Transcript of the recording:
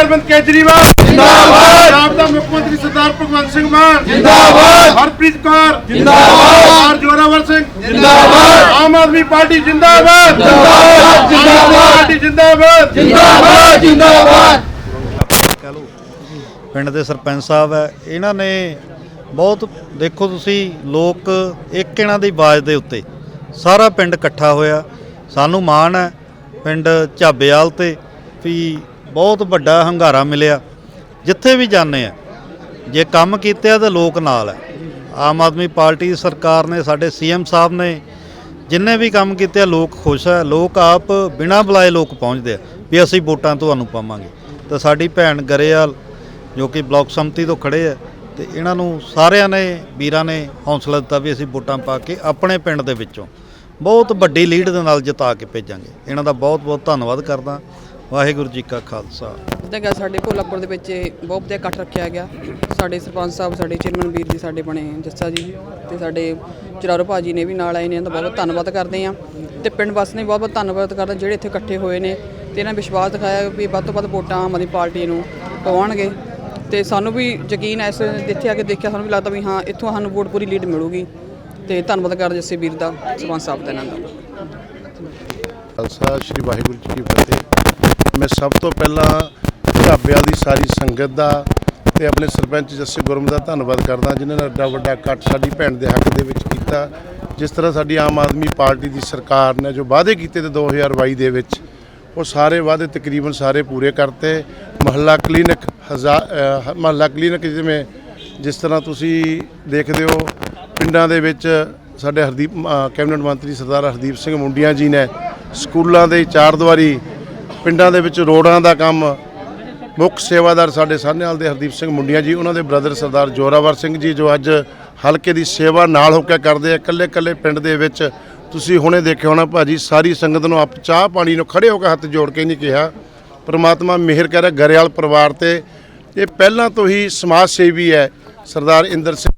ਅਰਵਿੰਦ ਕੇਜਰੀਵਾਲ। ਜਿੰਦਾਬਾਦ। ਪੰਜਾਬ ਦਾ ਮੁੱਖ ਮੰਤਰੀ ਸਰਦਾਰ ਭਗਵੰਤ ਸਿੰਘ ਮਾਨ। ਜਿੰਦਾਬਾਦ। ਹਰਪ੍ਰੀਤ ਕੌਰ। ਜਿੰਦਾਬਾਦ। ਜੋਰਾਵਰ ਸਿੰਘ। ਜਿੰਦਾਬਾਦ। ਆਮ ਆਦਮੀ ਪਾਰਟੀ ਜਿੰਦਾਬਾਦ। ਜਿੰਦਾਬਾਦ। ਜਿੰਦਾਬਾਦ ਪਾਰਟੀ ਜਿੰਦਾਬਾਦ। ਜਿੰਦਾਬਾਦ। ਜਿੰਦਾਬਾਦ। ਕਹ ਲਓ ਪਿੰਡ ਦੇ ਸਰਪੰਚ ਸਾਹਿਬ ਹੈ ਇਹਨਾਂ ਨੇ ਬਹੁਤ ਦੇਖੋ ਤੁਸੀਂ ਲੋਕ ਇੱਕ ਇਹਨਾਂ ਦੀ ਆਵਾਜ਼ ਦੇ ਉੱਤੇ ਸਾਰਾ ਪਿੰਡ ਇਕੱਠਾ ਹੋਇਆ। ਸਾਨੂੰ ਮਾਣ ਹੈ ਪਿੰਡ ਝਾਬੇਵਾਲ ਤੇ ਵੀ ਬਹੁਤ ਵੱਡਾ ਹੰਗਾਰਾ ਮਿਲਿਆ। ਜਿੱਥੇ ਵੀ ਜਾਂਦੇ ਆ, ਜੇ ਕੰਮ ਕੀਤੇ ਆ ਤਾਂ ਲੋਕ ਨਾਲ ਹੈ ਆਮ ਆਦਮੀ ਪਾਰਟੀ ਸਰਕਾਰ ਨੇ, ਸਾਡੇ ਸੀਐਮ ਸਾਹਿਬ ਨੇ, ਜਿੰਨੇ ਵੀ ਕੰਮ ਕੀਤੇ ਆ, ਲੋਕ ਖੁਸ਼ ਹੈ ਲੋਕ ਆਪ ਬਿਨਾਂ ਬੁਲਾਏ ਲੋਕ ਪਹੁੰਚਦੇ ਆ ਵੀ ਅਸੀਂ ਵੋਟਾਂ ਤੁਹਾਨੂੰ ਪਾਵਾਂਗੇ। ਤਾਂ ਸਾਡੀ ਭੈਣ ਗਰੇਵਾਲ, ਜੋ ਕਿ ਬਲਾਕ ਸੰਮਤੀ ਤੋਂ ਖੜੇ ਆ, ਤੇ ਇਹਨਾਂ ਨੂੰ ਸਾਰਿਆਂ ਨੇ, ਵੀਰਾਂ ਨੇ ਹੌਸਲਾ ਦਿੱਤਾ ਵੀ ਅਸੀਂ ਵੋਟਾਂ ਪਾ ਕੇ ਆਪਣੇ ਪਿੰਡ ਦੇ ਵਿੱਚੋਂ ਬਹੁਤ ਵੱਡੀ ਲੀਡ ਦੇ ਨਾਲ ਜਿਤਾ ਕੇ ਭੇਜਾਂਗੇ। ਇਹਨਾਂ ਦਾ ਬਹੁਤ ਬਹੁਤ ਧੰਨਵਾਦ ਕਰਦਾ। ਵਾਹਿਗੁਰੂ ਜੀ ਕਾ ਖਾਲਸਾ। ਜਿੱਦਾਂ ਕਿ ਸਾਡੇ ਕੋਲਾਪੁਰ ਦੇ ਵਿੱਚ ਇਹ ਬਹੁਤ ਵਧੀਆ ਇਕੱਠ ਰੱਖਿਆ ਗਿਆ। ਸਾਡੇ ਸਰਪੰਚ ਸਾਹਿਬ ਸਾਡੇ ਚੇਅਰਮੈਨ ਵੀਰ ਜੀ ਸਾਡੇ ਬਣੇ ਜੱਸਾ ਜੀ ਤੇ ਸਾਡੇ ਚਰਾਰੋ ਭਾਜੀ ਨੇ ਵੀ ਨਾਲ ਆਏ ਨੇ ਇਹਨਾਂ ਦਾ ਬਹੁਤ ਬਹੁਤ ਧੰਨਵਾਦ ਕਰਦੇ ਆ ਤੇ ਪਿੰਡ ਵਾਸੀ ਨੇ ਬਹੁਤ ਬਹੁਤ ਧੰਨਵਾਦ ਕਰਦਾ ਜਿਹੜੇ ਇੱਥੇ ਇਕੱਠੇ ਹੋਏ ਨੇ। ਤੇ ਇਹਨਾਂ ਵਿਸ਼ਵਾਸ ਦਿਖਾਇਆ ਵੀ ਵੱਧ ਤੋਂ ਵੱਧ ਵੋਟਾਂ ਆਮ ਆਦਮੀ ਪਾਰਟੀ ਨੂੰ ਪਵਾਉਣਗੇ। ਤੇ ਸਾਨੂੰ ਵੀ ਯਕੀਨ ਹੈ ਇਸ ਜਿੱਥੇ ਆ ਕੇ ਦੇਖਿਆ ਸਾਨੂੰ ਵੀ ਲੱਗਦਾ ਵੀ ਹਾਂ ਇੱਥੋਂ ਸਾਨੂੰ ਵੋਟ ਪੂਰੀ ਲੀਡ ਮਿਲੂਗੀ। ਤੇ ਧੰਨਵਾਦ ਕਰਦੇ ਜੱਸੇ ਵੀਰ ਦਾ ਸਰਪੰਚ ਸਾਹਿਬ ਦਾ ਇਹਨਾਂ ਦਾ। ਖਾਲਸਾ ਸ੍ਰੀ ਵਾਹਿਗੁਰੂ ਜੀ ਕੀ ਫਤਿਹ। ਮੈਂ ਸਭ ਤੋਂ ਪਹਿਲਾਂ ਢਾਬਿਆਂ ਦੀ ਸਾਰੀ ਸੰਗਤ ਦਾ ਤੇ ਆਪਣੇ ਸਰਪੰਚ ਜੱਸੇ ਗੁਰਮ ਦਾ ਧੰਨਵਾਦ ਕਰਦਾ, ਜਿਨ੍ਹਾਂ ਨੇ ਐਡਾ ਵੱਡਾ ਇਕੱਠ ਸਾਡੀ ਭੈਣ ਦੇ ਹੱਕ ਦੇ ਵਿੱਚ ਕੀਤਾ। ਜਿਸ ਤਰ੍ਹਾਂ ਸਾਡੀ ਆਮ ਆਦਮੀ ਪਾਰਟੀ ਦੀ ਸਰਕਾਰ ਨੇ ਜੋ ਵਾਅਦੇ ਕੀਤੇ ਤੇ 2022 ਦੇ ਵਿੱਚ, ਉਹ ਸਾਰੇ ਵਾਅਦੇ ਤਕਰੀਬਨ ਸਾਰੇ ਪੂਰੇ ਕਰਤੇ। ਮਹੱਲਾ ਕਲੀਨਿਕ ਹਜ਼ਾਰ ਮਹੱਲਾ ਕਲੀਨਿਕ ਜਿਵੇਂ, ਜਿਸ ਤਰ੍ਹਾਂ ਤੁਸੀਂ ਦੇਖਦੇ ਹੋ, ਪਿੰਡਾਂ ਦੇ ਵਿੱਚ ਸਾਡੇ ਹਰਦੀਪ ਕੈਬਨਿਟ ਮੰਤਰੀ ਸਰਦਾਰ ਹਰਦੀਪ ਸਿੰਘ ਮੁੰਡੀਆਂ ਜੀ ਨੇ ਸਕੂਲਾਂ ਦੇ ਚਾਰ ਦੀਵਾਰੀ ਪਿੰਡਾਂ ਦੇ ਵਿੱਚ ਰੋਡਾਂ ਦਾ ਕੰਮ। ਮੁੱਖ ਸੇਵਾਦਾਰ ਸਾਡੇ ਸਾਹਨੇਵਾਲ ਦੇ ਹਰਦੀਪ ਸਿੰਘ ਮੁੰਡੀਆਂ ਜੀ, ਉਹਨਾਂ ਦੇ ਬ੍ਰਦਰ ਸਰਦਾਰ ਜੋਰਾਵਰ ਸਿੰਘ ਜੀ, ਜੋ ਅੱਜ ਹਲਕੇ ਦੀ ਸੇਵਾ ਨਾਲ ਹੋ ਕੇ ਕਰਦੇ ਆ। ਇਕੱਲੇ ਇਕੱਲੇ ਪਿੰਡ ਦੇ ਵਿੱਚ ਤੁਸੀਂ ਹੁਣੇ ਦੇਖਿਆ ਹੋਣਾ ਭਾਜੀ, ਸਾਰੀ ਸੰਗਤ ਨੂੰ ਆਪ ਚਾਹ ਪਾਣੀ ਨੂੰ ਖੜੇ ਹੋ ਕੇ ਹੱਥ ਜੋੜ ਕੇ ਨਹੀਂ ਕਿਹਾ। ਪਰਮਾਤਮਾ ਮਿਹਰ ਕਰੇ ਗਰੇਵਾਲ ਪਰਿਵਾਰ ਤੇ। ਇਹ ਪਹਿਲਾਂ ਤੋਂ ਹੀ ਸਮਾਜ ਸੇਵੀ ਹੈ ਸਰਦਾਰ ਇੰਦਰ ਸਿੰਘ